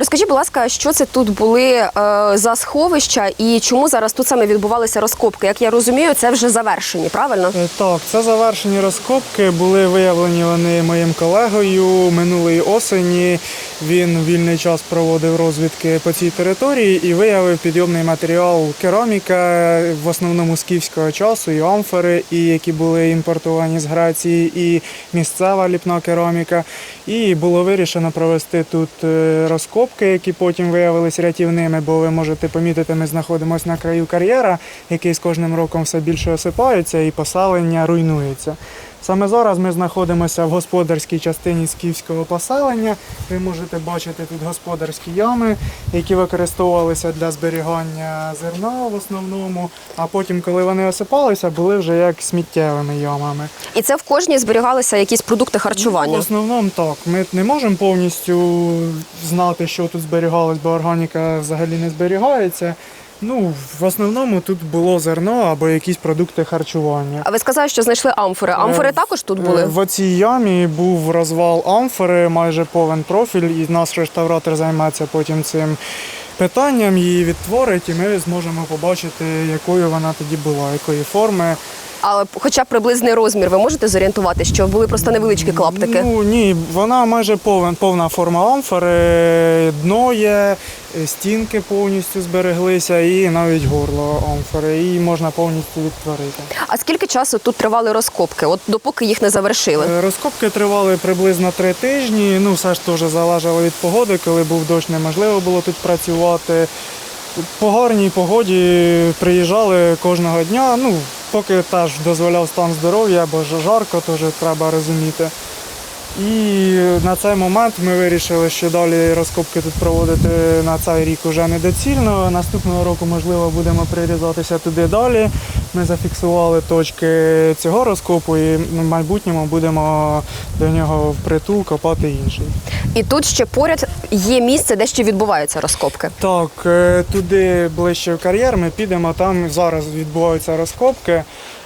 Розкажіть, будь ласка, що це тут були е, за сховища і чому зараз тут саме відбувалися розкопки? Як я розумію, це вже завершені, правильно? Е, Так, це завершені розкопки. Були виявлені вони моїм колегою минулої осені. Він вільний час проводив розвідки по цій території і виявив підйомний матеріал кераміка, в основному скіфського часу, і амфори, і які були імпортовані з Греції, і місцева ліпна кераміка. І було вирішено провести тут е, розкопки, які потім виявилися рятівними, бо ви можете помітити, ми знаходимося на краю кар'єра, який з кожним роком все більше осипається і поселення руйнується. Саме зараз ми знаходимося в господарській частині скіфського поселення. Ви можете бачити тут господарські ями, які використовувалися для зберігання зерна в основному. А потім, коли вони осипалися, були вже як сміттєвими ямами. І це в кожній зберігалися якісь продукти В харчування. основному так. Ми не можемо повністю знати, що тут зберігалось, бо органіка взагалі не зберігається. Ну, в основному тут було зерно або якісь продукти харчування. А ви сказали, що знайшли амфори. Амфори Е, також тут Е, були. В цій ямі був розвал амфори, майже повен профіль, і наш реставратор займається потім цим питанням, її відтворить, і ми зможемо побачити, якою вона тоді була, якої форми. Але хоча б приблизний розмір, ви можете зорієнтувати, що були просто невеличкі клаптики. Ну ні, вона майже повен, повна форма амфори, дно є, е, стінки повністю збереглися, і навіть горло амфори. Її можна повністю відтворити. А скільки часу тут тривали розкопки? От допоки їх не завершили? Е, Розкопки тривали приблизно три тижні. Ну, все ж теж залежало від погоди. Коли був дощ, неможливо було тут працювати. По гарній погоді приїжджали кожного дня. Ну, поки теж дозволяв стан здоров'я, бо жарко, теж треба розуміти. І на цей момент ми вирішили, що далі розкопки тут проводити на цей рік вже недоцільно. Наступного року, можливо, будемо прирізатися туди далі. Ми зафіксували точки цього розкопу і в майбутньому будемо до нього впритул копати інший. І тут ще поряд є місце, де ще відбуваються розкопки. Так, е, туди ближче в кар'єр ми підемо, там зараз відбуваються розкопки.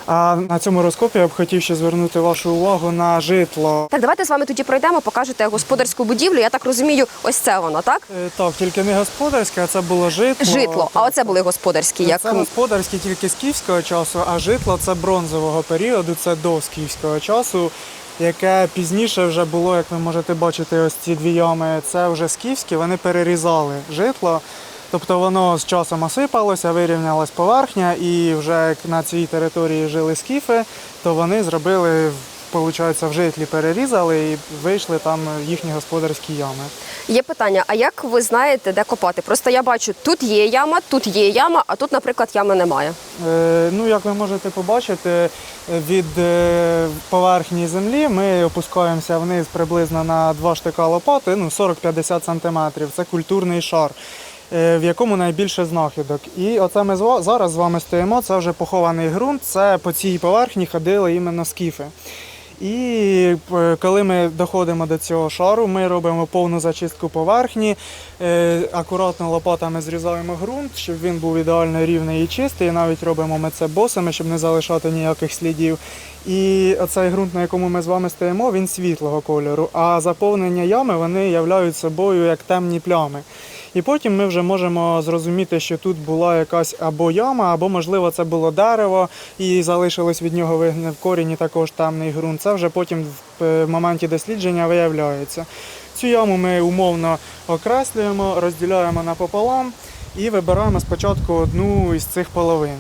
А на цьому розкопі я б хотів ще звернути вашу увагу на житло. Так, давайте з вами тоді пройдемо, покажете господарську будівлю. Я так розумію, ось це воно, так? Е, Так, тільки не господарське, а це було житло. Житло. А оце були господарські. Як Це господарські тільки з київського часу, а житло це бронзового періоду, це до скіфського часу, яке пізніше вже було, як ви можете бачити, ось ці дві ями, це вже скіфські, вони перерізали житло. Тобто воно з часом осипалося, вирівнялась поверхня, і вже як на цій території жили скіфи, то вони зробили, виходить, в житлі перерізали і вийшли там їхні господарські ями. є питання? А як ви знаєте, де копати? Просто я бачу, тут є яма, тут є яма, а тут, наприклад, ями немає. Е, Ну, як ви можете побачити, від е, поверхні землі ми опускаємося вниз приблизно на два штика лопати, ну 40-50 см. Це культурний шар, в якому найбільше знахідок. І оце ми зараз з вами стоїмо. Це вже похований ґрунт. Це по цій поверхні ходили іменно скіфи. І е, коли ми доходимо до цього шару, ми робимо повну зачистку поверхні, е, акуратно лопатами зрізаємо ґрунт, щоб він був ідеально рівний і чистий. І навіть робимо ми це босами, щоб не залишати ніяких слідів. І оцей ґрунт, на якому ми з вами стоїмо, він світлого кольору, а заповнення ями вони являють собою як темні плями. І потім ми вже можемо зрозуміти, що тут була якась або яма, або, можливо, це було дерево, і залишилось від нього вигнив корінь і також темний ґрунт. Це вже потім в е, моменті дослідження виявляється. Цю яму ми умовно окреслюємо, розділяємо напополам і вибираємо спочатку одну із цих половин.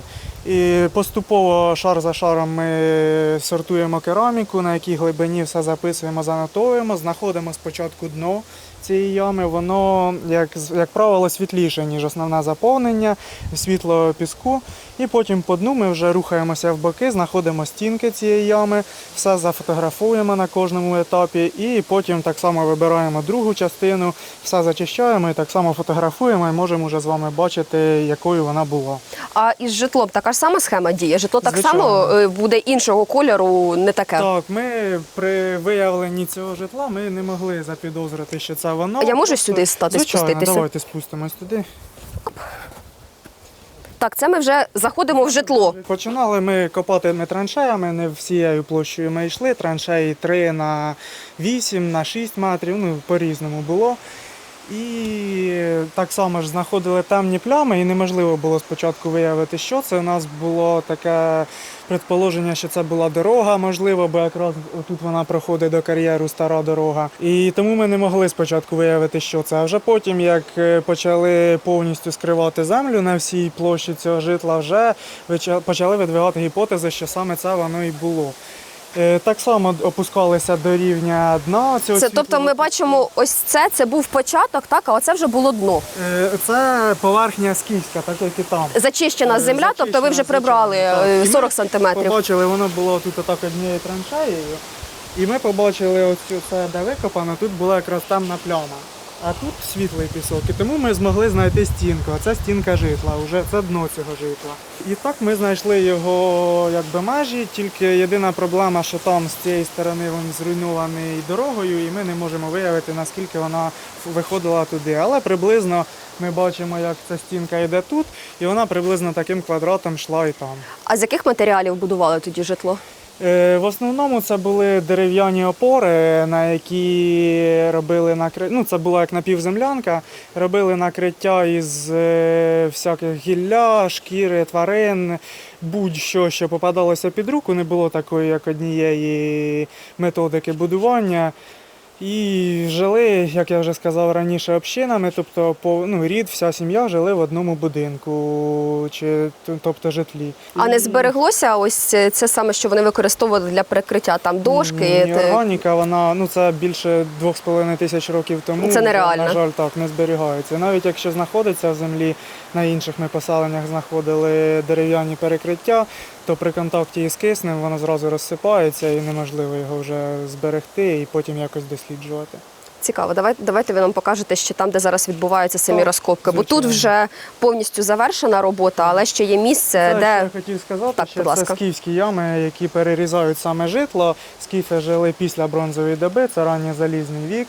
І поступово шар за шаром ми сортуємо кераміку, на якій глибині все записуємо, занотовуємо, знаходимо спочатку дно цієї ями. Воно, як, як правило, світліше, ніж основне заповнення, світло піску. І потім по дну ми вже рухаємося в боки, знаходимо стінки цієї ями, все зафотографуємо на кожному етапі, і потім так само вибираємо другу частину, все зачищаємо і так само фотографуємо, і можемо вже з вами бачити, якою вона була. А із житлом така ж сама схема діє. Житло так Звичайно. само е, буде іншого кольору, не таке. Так, ми при виявленні цього житла ми не могли запідозрити, що це воно. А я можу Просто- сюди стати, Звичайно, спуститися? давайте спустимось туди. Так, це ми вже заходимо в житло. Починали ми копати не траншеями, не всією площею ми йшли. Траншеї 3 на 8, на 6 метрів, ну по-різному було. І так само ж знаходили темні плями, і неможливо було спочатку виявити, що це. У нас було таке предположення, що це була дорога, можливо, бо якраз тут вона проходить до кар'єру стара дорога. І тому ми не могли спочатку виявити, що це. А вже потім, як е, почали повністю скривати землю на всій площі цього житла, вже почали видвигати гіпотези, що саме це воно і було. Е, Так само опускалися до рівня дна цього Це тобто ми бачимо, ось це це був початок, так, а оце вже було дно. Е, Це поверхня скіфська, так як і там. Зачищена Е, земля, тобто ви вже прибрали так. І ми 40 сантиметрів. Побачили, воно було тут отак однією траншеєю. І ми побачили оцю це, де викопано, тут була якраз темна пляма. А тут світлий пісок. І тому ми змогли знайти стінку. А це стінка житла, вже це дно цього житла. І так ми знайшли його якби межі, тільки єдина проблема, що там з цієї сторони він зруйнований дорогою, і ми не можемо виявити, наскільки вона виходила туди. Але приблизно ми бачимо, як ця стінка йде тут, і вона приблизно таким квадратом йшла і там. А з яких матеріалів будували тоді житло? Е, В основному це були дерев'яні опори, на які робили накри... ну, це була як напівземлянка, робили накриття із е, всяких гілля, шкіри, тварин, будь-що, що попадалося під руку, не було такої, як однієї методики будування. І жили, як я вже сказав раніше, общинами, тобто по ну, рід, вся сім'я жили в одному будинку, чи тобто житлі. А не збереглося ось це саме, що вони використовували для прикриття там дошки. Ні, органіка, вона ну це більше 2,5 тисяч років тому. Це нереально. На жаль, так не зберігається. Навіть якщо знаходиться в землі, на інших ми поселеннях знаходили дерев'яні перекриття, то при контакті із киснем воно зразу розсипається і неможливо його вже зберегти і потім якось досліджувати. Цікаво, давайте, давайте ви нам покажете ще там, де зараз відбуваються самі Так, розкопки. Бо тут вже повністю завершена робота, але ще є місце, Це, що де я хотів сказати, Так, що це скіфські ями, які перерізають саме житло. Скіфи жили після бронзової доби, це ранній залізний вік.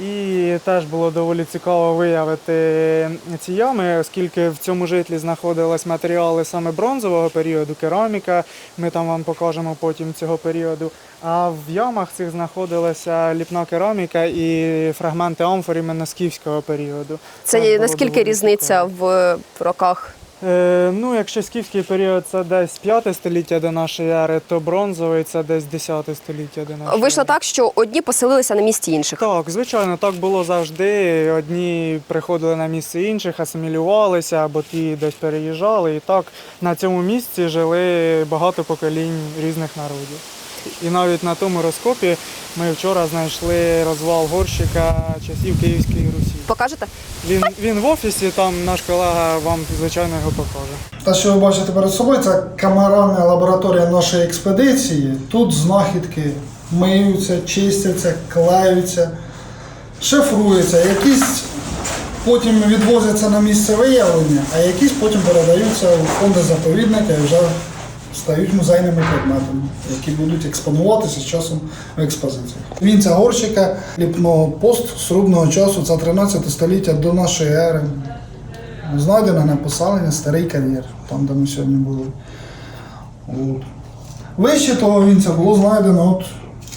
І теж було доволі цікаво виявити ці ями, оскільки в цьому житлі знаходились матеріали саме бронзового періоду, кераміка. Ми там вам покажемо потім цього періоду. А в ямах цих знаходилася ліпна кераміка і фрагменти амфор іменно скіфського періоду. це наскільки різниця цікаво. в роках? Е, ну, якщо скіфський період це десь 5 століття до нашої ери, то бронзовий це десь 10 століття до нашої Вийшло ери. так, що одні поселилися на місці інших. Так, звичайно, так було завжди. Одні приходили на місце інших, асимілювалися, або ті десь переїжджали. І так на цьому місці жили багато поколінь різних народів. І навіть на тому розкопі ми вчора знайшли розвал горщика часів Київської Русі. Покажете? Він, він в офісі, там наш колега вам, звичайно, його покаже. Те, що ви бачите перед собою, це камеральна лабораторія нашої експедиції. Тут знахідки миються, чистяться, клеються, шифруються. Якісь потім відвозяться на місце виявлення, а якісь потім передаються у фонди заповідника і вже стають музейними предметами, які будуть експонуватися з часом в експозиціях. Вінця горщика ліпного постсрубного часу, це 13 століття до нашої ери. Знайдено на поселення старий кар'єр, там, де ми сьогодні були. От. Вище того вінця було знайдено от,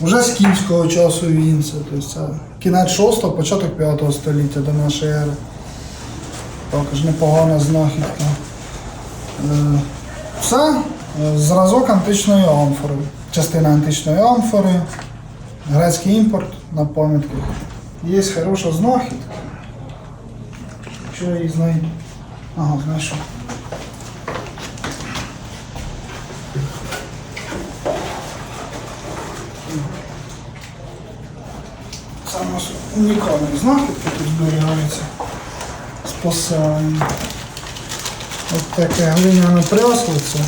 вже з київського часу вінця. Тобто це кінець 6 початок 5 століття до нашої ери. Також непогана знахідка. Е, Це е, зразок античної амфори. Частина античної амфори, грецький імпорт на пам'ятку. Є хороша знахідка. Що я її знайду? Ага, знайшов. Це у нас унікальні знахідки тут зберігаються з поселення. Ось таке глиняне пряслице,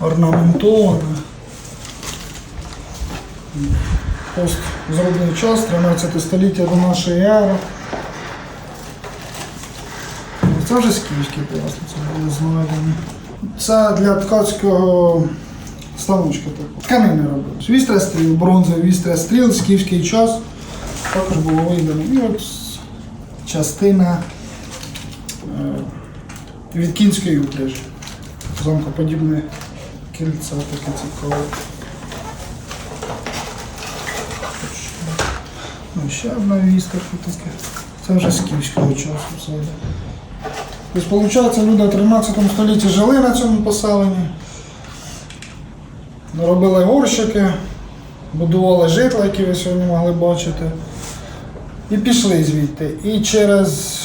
орнаментоване. Пост зроблений час, 13 століття до нашої ери. Це вже скіфські пряслиці були знайдені. Це для ткацького станочка такого. Тканини робили. Вістря стріл, бронзовий вістря стріл, скіфський час. Також було видано. І от частина е, від кінської упряжі. Замкоподібне кільце таке цікаве. Ну, ще одна вістерка таке. Це вже з київського часу все йде. Тобто, виходить, люди в 13 столітті жили на цьому поселенні, робили горщики, будували житла, які ви сьогодні могли бачити, і пішли звідти. І через,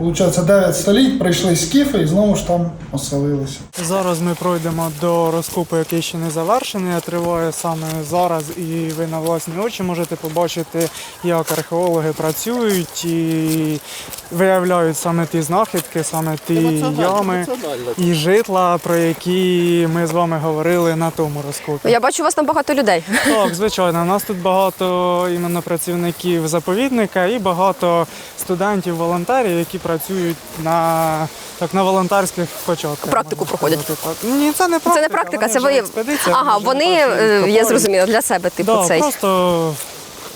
виходить, 9 століть прийшли скіфи і знову ж там оселилися. Зараз ми пройдемо до розкопу, який ще не завершений, а триває саме зараз, і ви на власні очі можете побачити, як археологи працюють і виявляють саме ті знахідки, саме ті ями і житла, про які ми з вами говорили на тому розкопі. Я бачу, у вас там багато людей. Так, звичайно, у нас тут багато іменно працівників заповідника і багато студентів, волонтерів, які працюють на так на волонтерських початках. Практику проходять? так. Ні, це не практика. Це не практика, це ви. експедиція, Ага, вони, е, я зрозуміла, для себе, типу, Да, цей. просто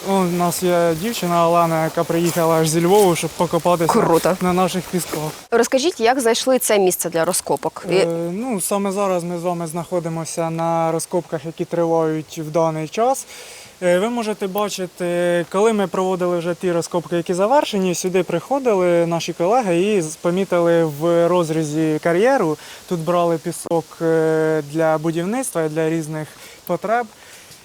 у нас є дівчина Олена, яка приїхала аж зі Львову, щоб покопатися Круто. на наших пісках. Розкажіть, як знайшли це місце для розкопок? Е, ну, саме зараз ми з вами знаходимося на розкопках, які тривають в даний час. Е, Ви можете бачити, коли ми проводили вже ті розкопки, які завершені, сюди приходили наші колеги і помітили в розрізі кар'єру. Тут брали пісок е, для будівництва для різних потреб.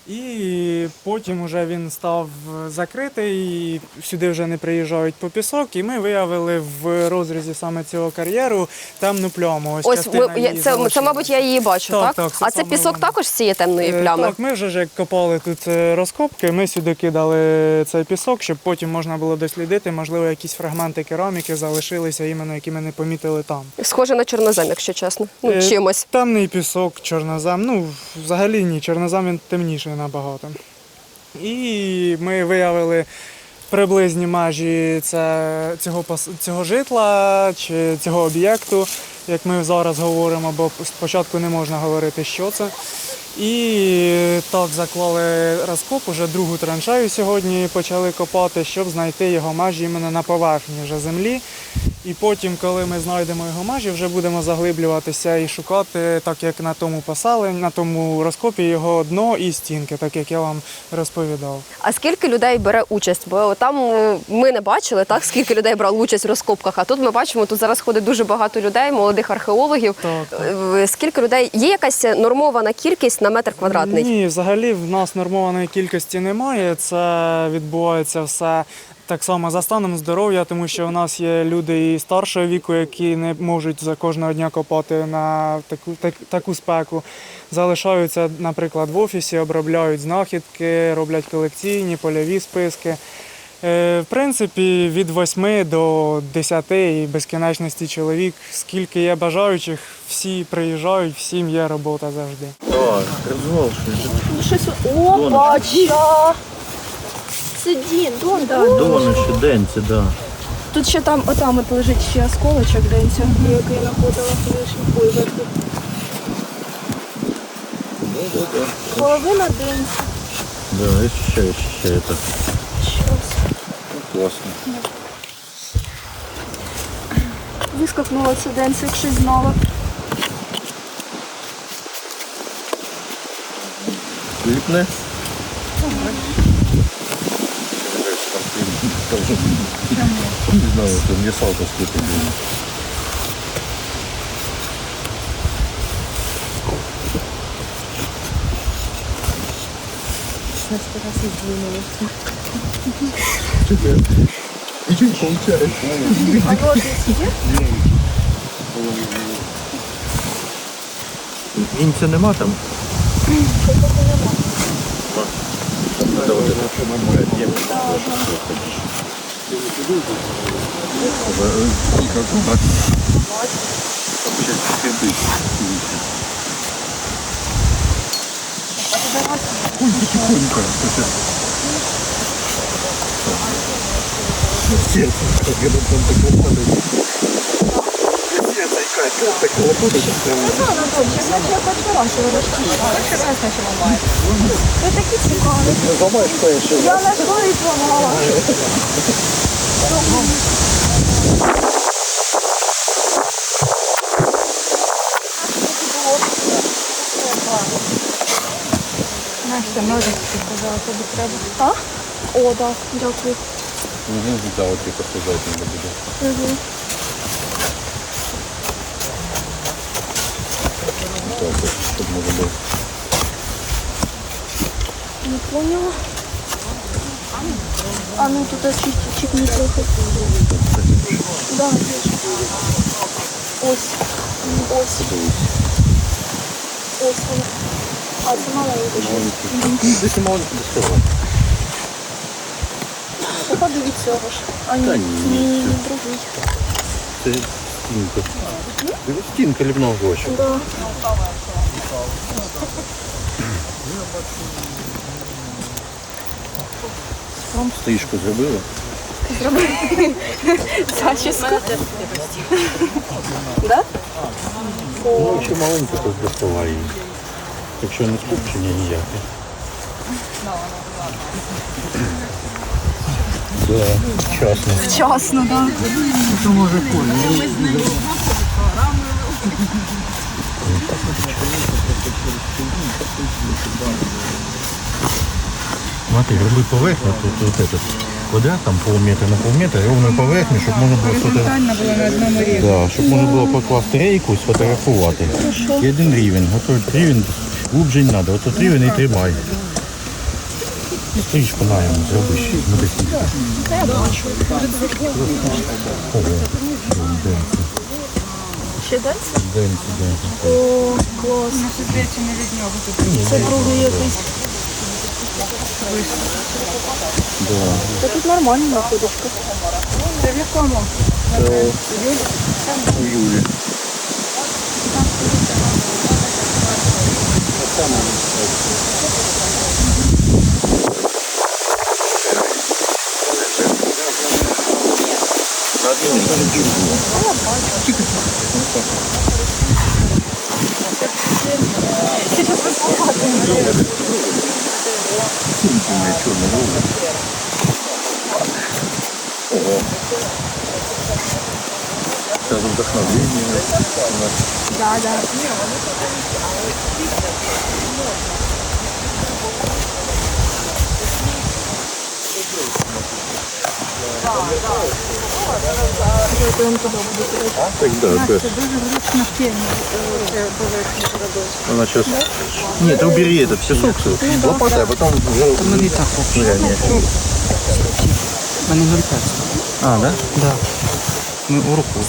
І потім вже він став закритий, і сюди вже не приїжджають по пісок. І ми виявили в розрізі саме цього кар'єру темну пляму. Ось, Ось частина ми, це, це, залишилась. мабуть, я її бачу, так? Так, так, це а це саме пісок вона. також з цієї темної Е, плями? Так, ми вже ж як копали тут е, розкопки, ми сюди кидали цей пісок, щоб потім можна було дослідити, можливо, якісь фрагменти кераміки залишилися, іменно які ми не помітили там. Схоже на чорнозем, якщо чесно. Ну, Е, чимось. Темний пісок, чорнозем. Ну, взагалі ні, чорнозем він темніший набагато. І ми виявили приблизні межі цього, цього житла чи цього об'єкту, як ми зараз говоримо, бо спочатку не можна говорити, що це. І так заклали розкоп, уже другу траншею сьогодні почали копати, щоб знайти його межі іменно на поверхні вже землі. І потім, коли ми знайдемо його межі, вже будемо заглиблюватися і шукати, так як на тому поселенні, на тому розкопі його дно і стінки, так як я вам розповідав. А скільки людей бере участь? Бо там е, ми не бачили, так скільки людей брало участь в розкопках. А тут ми бачимо, тут зараз ходить дуже багато людей, молодих археологів. Так, так. Е, Скільки людей є якась нормована кількість на метр квадратний? Ні, взагалі в нас нормованої кількості немає. Це відбувається все так само за станом здоров'я, тому що у нас є люди і старшого віку, які не можуть за кожного дня копати на таку, так, таку спеку. Залишаються, наприклад, в офісі, обробляють знахідки, роблять колекційні, польові списки. Е, В принципі, від 8 до 10 і безкінечності чоловік, скільки є бажаючих, всі приїжджають, всім є робота завжди. Так, щось. Щось опача. Це Дін, Дон, да. Дома ще денці, да. Тут ще там, отам от лежить ще осколочок денця, який знаходила колишній пульверку. Половина денця. Да, ощущаю, ощущаю это. Щось. Классно. Вискакнула це денце, як щось знала. Липне? Не знаю, это мне салка сколько было. А вот здесь є? Інця нема? Да, вот это. Блядь, є. Как у нас? Сейчас следы. Ой, потихоньку. Сердце, как это там так лопатает. Сердце, как так лопатает. Ви такі цікаві. Я на школі зламала. Настя, ножички, казала, тобі треба. А? О, так, дякую. Угу, да, от типу сказати не буде. Так, от, щоб може було. Не поняла. А ну тут чуть чуть не трохи. Да, бачу. Ось. Ось. Ось вона. А це маленька ще. Десь мало не доставати. Походу від цього ж. А ні, Та ні, ні, ні, ні, другий. Це стінка. Це стінка лівного гоща. Да. Там стрижку зробили. Зачіска. Да? Ну, ще маленько тут доставає її. Якщо не скупчення ніяке. Да, вчасно. Вчасно, да. Смотри, роби поверхню, тут вот этот квадрат, там полметра на полметра, ровно поверхню, щоб можна було сфотографувати. було на одному. Да, щоб можна було покласти рейку і сфотографувати. І один рівень. Готовий рівень глубже не треба. От рівень і тримай. Стрічку на йому зробиш. Медицинську. Ого. Денці. Ще далі? Денці, денці. О, клас. Це другий якийсь. Да. Та тут нормально находочка. Це в якому? У Юлі. Сейчас вдохновение. Да, да. Так, да, это. Це дуже зручно. Она сейчас... Нет, убери этот песок. Лопатой, а потом. Ну не так вообще. Мене 0,5. А, да? Да. Ми у руку.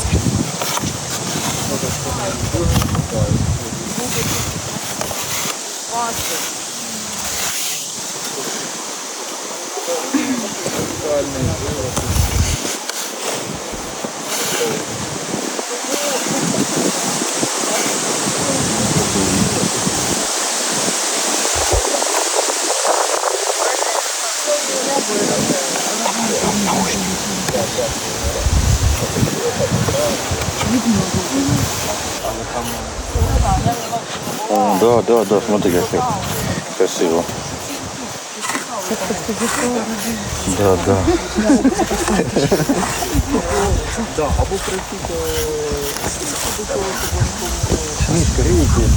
Да, да, да, смотри, как красиво. Да, да. Книжка, видите?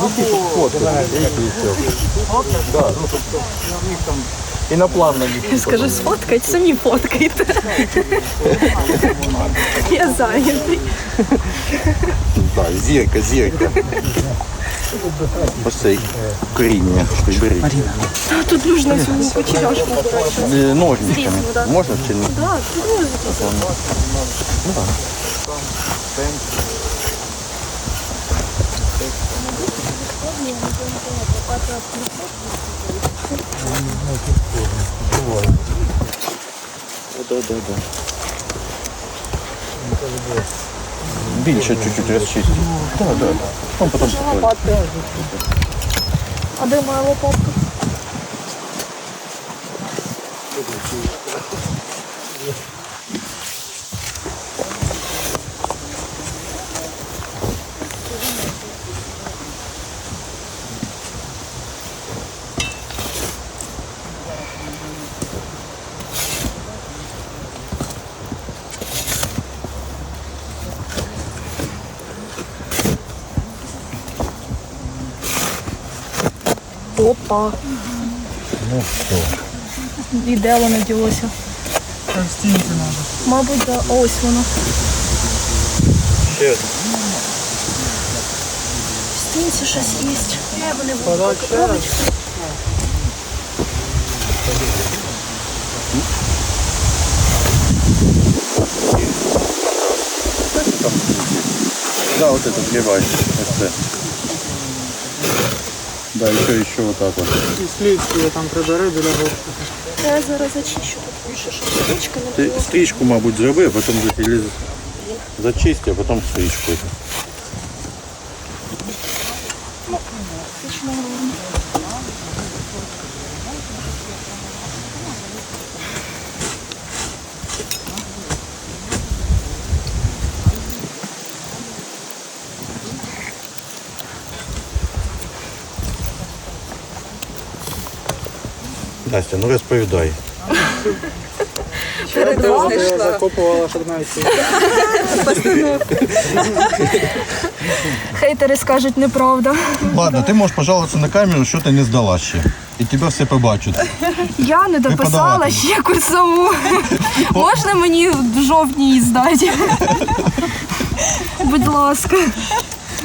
Вот, видите, и все. Да, ну тут у них там и на план на них. Скажи, сфоткать, самі фоткайте. Я зайнятий. Да, зірка, зірка. Ось цей коріння, що й беріть. Та тут нужно цю кучеряшку брати. Е, Ножничками. Можна чи ні? Да, тут Да, да, да. Більше чуть-чуть розчистити. Так, так. Да. Там потім покладемо. А де моя лопатка? Опа. Ну все. І де воно ділося? Стінці треба. Мабуть, да. Ось воно. Ще В стінці щось є. Не, вони раз. Да, вот этот левай. Вот это. Да, еще, еще вот так вот. І слідчі там прибери біля горщика. Я зараз зачищу тут більше, щоб стрічка не Ти було. стрижку, мабуть, зроби, а потім за- или зачисти, а потім стрижку. Настя, ну розповідай. Перед вами закопувала, щоб. Хейтери скажуть неправда. Ладно, ти можеш пожалуватися на камеру, що ти не здала ще. І тебе все побачать. Я не дописала ще курсову. Можна мені в жовтні її здати? Будь ласка.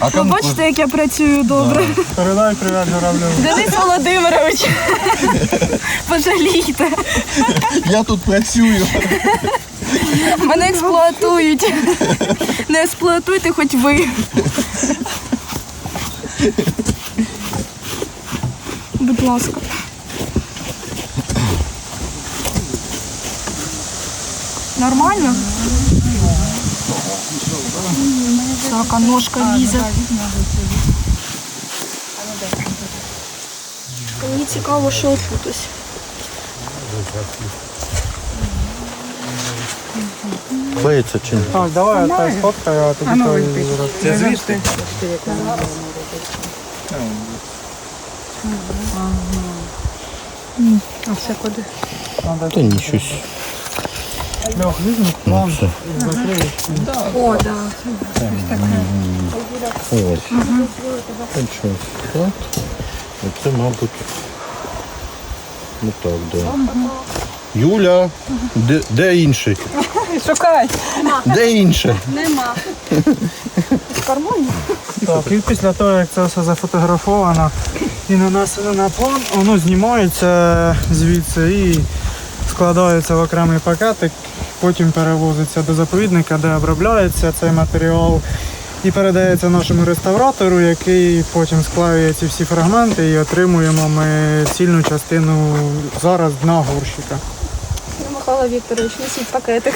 А Ви кому бачите, як я працюю добре. Передай привіт журавлю. Денис Володимирович, пожалійте. я тут працюю. Мене експлуатують. Не експлуатуйте хоч ви. Будь ласка. Нормально? Так, а ножка лізе. Мені цікаво, що тут ось. Боїться чи ні? Так, давай я тебе а тоді той зроблю. Це звідти? А все куди? Та. Льох, Ну, все. закриєш. О, да. Ось. Так. Оце, мабуть. Ну так, да. Юля, де, де інший? Шукай. Де інший? Так, і після того, як це все зафотографовано і нанесено на план, воно знімається звідси і складається в окремий пакетик, потім перевозиться до заповідника, де обробляється цей матеріал і передається нашому реставратору, який потім склеює ці всі фрагменти і отримуємо ми цільну частину зараз дна горщика. Михайло Вікторович, несіть пакетик.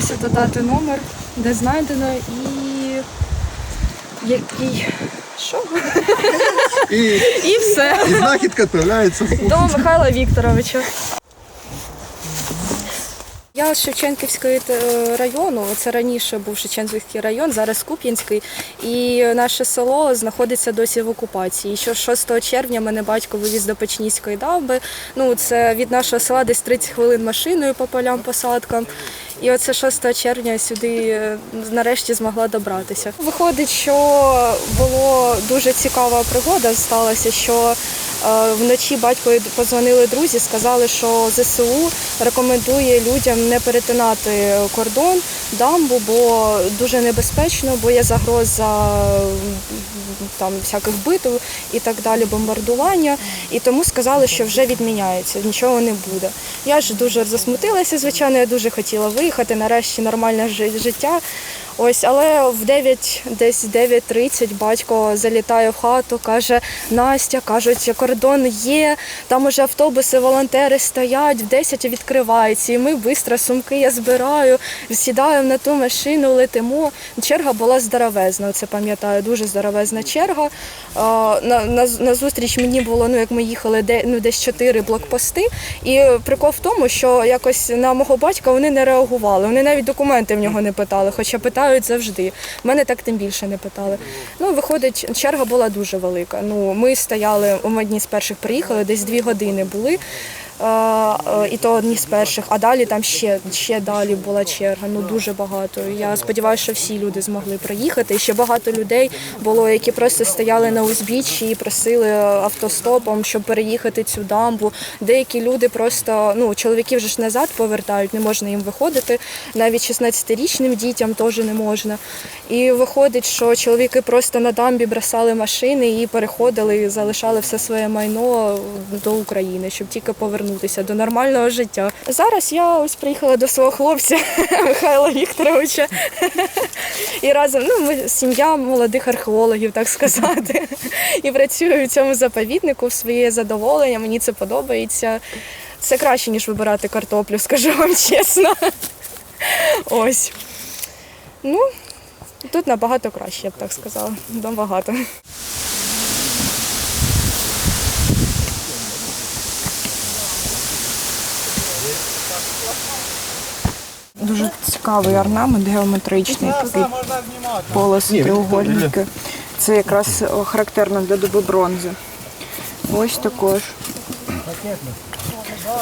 Залишилося додати номер, де знайдено і який. Що? І, І все. і знахідка відправляється в До Михайла Вікторовича. Я з Шевченківського е, району, це раніше був Шевченківський район, зараз Куп'янський. І наше село знаходиться досі в окупації. Ще 6 червня мене батько вивіз до Печніської давби. Ну, це від нашого села десь 30 хвилин машиною по полям, посадкам. І оце 6 червня сюди е, нарешті змогла добратися. Виходить, що було дуже цікава пригода сталася, що вночі батькові подзвонили друзі, сказали, що ЗСУ рекомендує людям не перетинати кордон, дамбу, бо дуже небезпечно, бо є загроза там всяких битв і так далі, бомбардування. І тому сказали, що вже відміняється, нічого не буде. Я ж дуже засмутилася, звичайно, я дуже хотіла виїхати, нарешті нормальне життя. Ось, але в 9, десь 9.30 батько залітає в хату, каже: Настя, кажуть, кордон є, там уже автобуси, волонтери стоять, в 10 відкривається. І ми швидко сумки я збираю, сідаємо на ту машину, летимо. Черга була здоровезна, це пам'ятаю, дуже здоровезна черга. На, на, на зустріч мені було, ну як ми їхали, де, ну, десь чотири блокпости. І прикол в тому, що якось на мого батька вони не реагували. Вони навіть документи в нього не питали, хоча питають завжди. Мене так тим більше не питали. Ну, виходить, черга була дуже велика. Ну, ми стояли, ми одні з перших приїхали, десь дві години були. Е, І то одні з перших, а далі там ще, ще далі була черга. Ну дуже багато. Я сподіваюся, що всі люди змогли проїхати. І ще багато людей було, які просто стояли на узбіччі і просили автостопом, щоб переїхати цю дамбу. Деякі люди просто ну чоловіки вже ж назад повертають, не можна їм виходити. Навіть 16-річним дітям теж не можна. І виходить, що чоловіки просто на дамбі бросали машини і переходили, і залишали все своє майно до України, щоб тільки повернутися до нормального життя. Зараз я ось приїхала до свого хлопця Михайла Вікторовича. І разом ну ми сім'я молодих археологів, так сказати. І працюю в цьому заповіднику в своє задоволення. Мені це подобається. Це краще, ніж вибирати картоплю, скажу вам чесно. Ось. Ну, тут набагато краще, я б так сказала. Набагато. Дуже цікавий орнамент геометричний, такий можна полоси, треугольники. Це якраз характерно для доби бронзи. Ось також.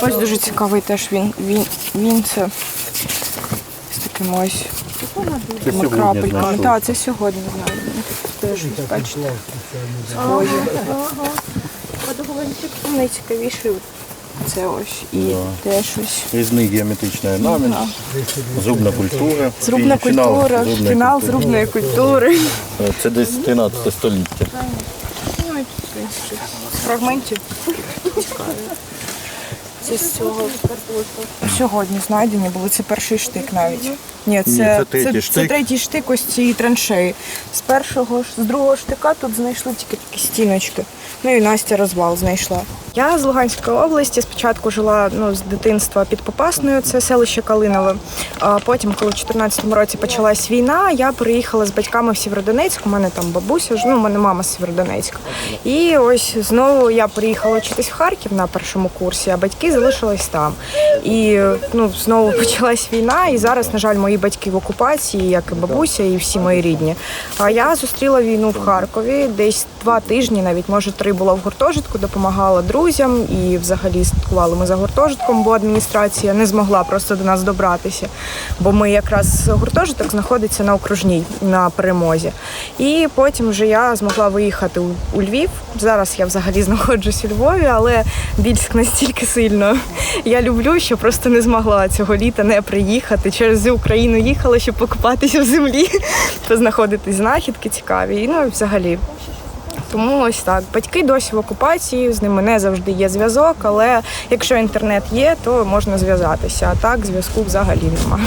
Ось дуже цікавий теж він. Він, він це з таким ось Це такими сьогодні крапельками. Так, це сьогодні. Теж бачите. Схожі. Найцікавіший це ось і теж ось. Різний геометричний орнамент, зубна культура. Зрубна і фінал культура, зубної фінал культури. зрубної культури. Це десь 13 століття. Ну, і, в принципі, фрагментів. Це з цього сьогодні знайдені були. Це перший штик навіть. Ні, це, це третій це, штик. це третій штик ось цієї траншеї. З першого ж- з другого штика тут знайшли тільки такі стіночки. Ну і Настя розвал знайшла. Я з Луганської області спочатку жила ну, з дитинства під Попасною, це селище Калинове. А потім, коли в 2014 році почалась війна, я приїхала з батьками в Сєвєродонецьк. У мене там бабуся, ну, у мене мама з Сєвєродонецька. І ось знову я приїхала вчитись в Харків на першому курсі, а батьки залишились там. І ну, знову почалась війна, і зараз, на жаль, мої батьки в окупації, як і бабуся, і всі мої рідні. А я зустріла війну в Харкові десь два тижні, навіть може три була в гуртожитку, допомагала друзям і взагалі слідкували ми за гуртожитком, бо адміністрація не змогла просто до нас добратися. Бо ми якраз гуртожиток знаходиться на окружній на перемозі. І потім вже я змогла виїхати у, Львів. Зараз я взагалі знаходжусь у Львові, але Більськ настільки сильно я люблю, що просто не змогла цього літа не приїхати. Через Україну їхала, щоб покупатися в землі, познаходити знахідки цікаві. І, Ну взагалі. Тому ось так. Батьки досі в окупації, з ними не завжди є зв'язок, але якщо інтернет є, то можна зв'язатися. А так зв'язку взагалі немає.